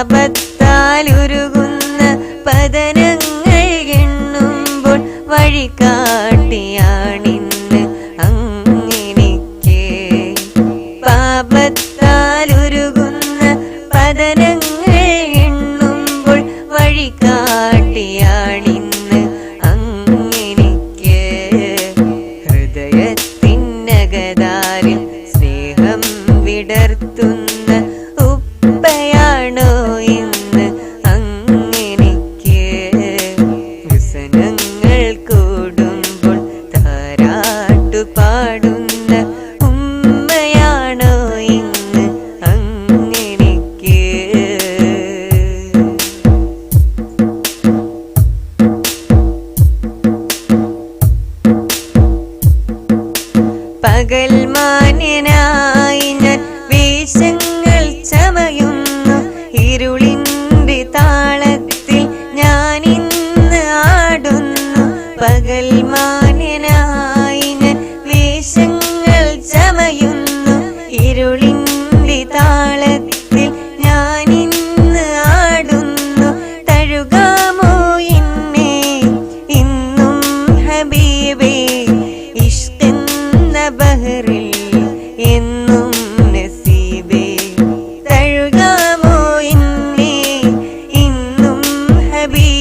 പാപത്താലുരുകുന്ന மகள் மா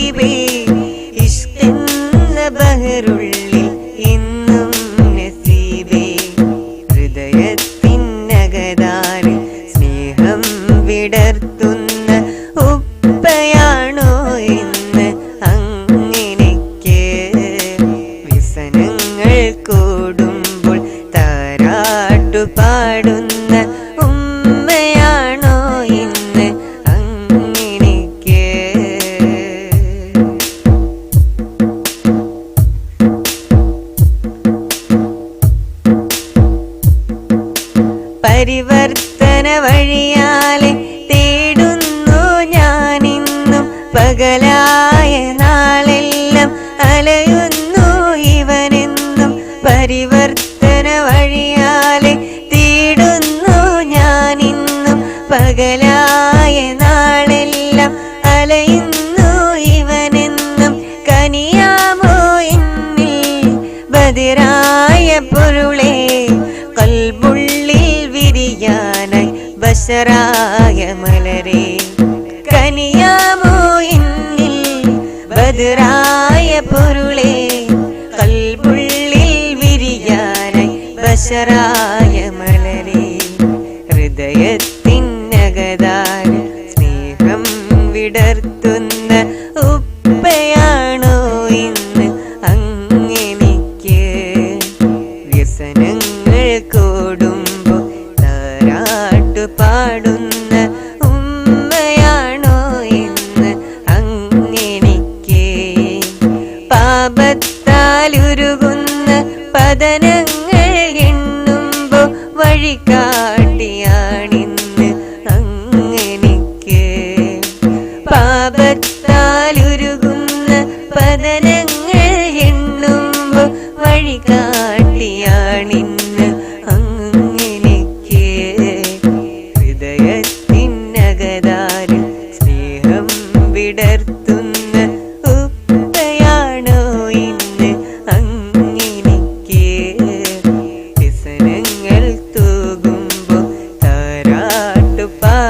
ഹബീബേ ഇഷ്കെന്ന ബഹറുള്ളിൽ ഇന്നും നസീബേ. ഹൃദയത്തിനകതാരിൽ സ്നേഹം വിടർത്തുന്ന ഉപ്പയാണോ ഇന്ന് അങ്ങിനിക്ക് വ്യസനങ്ങൾ കൂടുമ്പോൾ താരാട്ടു പാടുന്ന പകലായ നാളെല്ലാം അലയുന്നു ഇവനെന്നും പരിവർത്തന വഴിയാലെ തീടുന്നു ഞാനിന്നും. പകലായ നാളെല്ലാം അലയുന്നു ഇവനെന്നും. കനിയാമോ എന്നിൽ ബദിരായ പൊരുളെ കൽബുള്ളിൽ വിരിയാനായി ബഷറായ മലരേ. എന്നിൽ ബദറായ പൊരുളെ കൽബുള്ളിൽ വിരിയാനായി ബഷറായ സദനങ്ങൾ എണ്ണുമ്പോ വഴി കാട്ടിയാണിന്ന് അങ്ങനിക്ക് പാപത്താൽ ഉരുകുന്ന പതനങ്ങൾ എണ്ണുമ്പോ വഴി കാ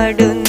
ardın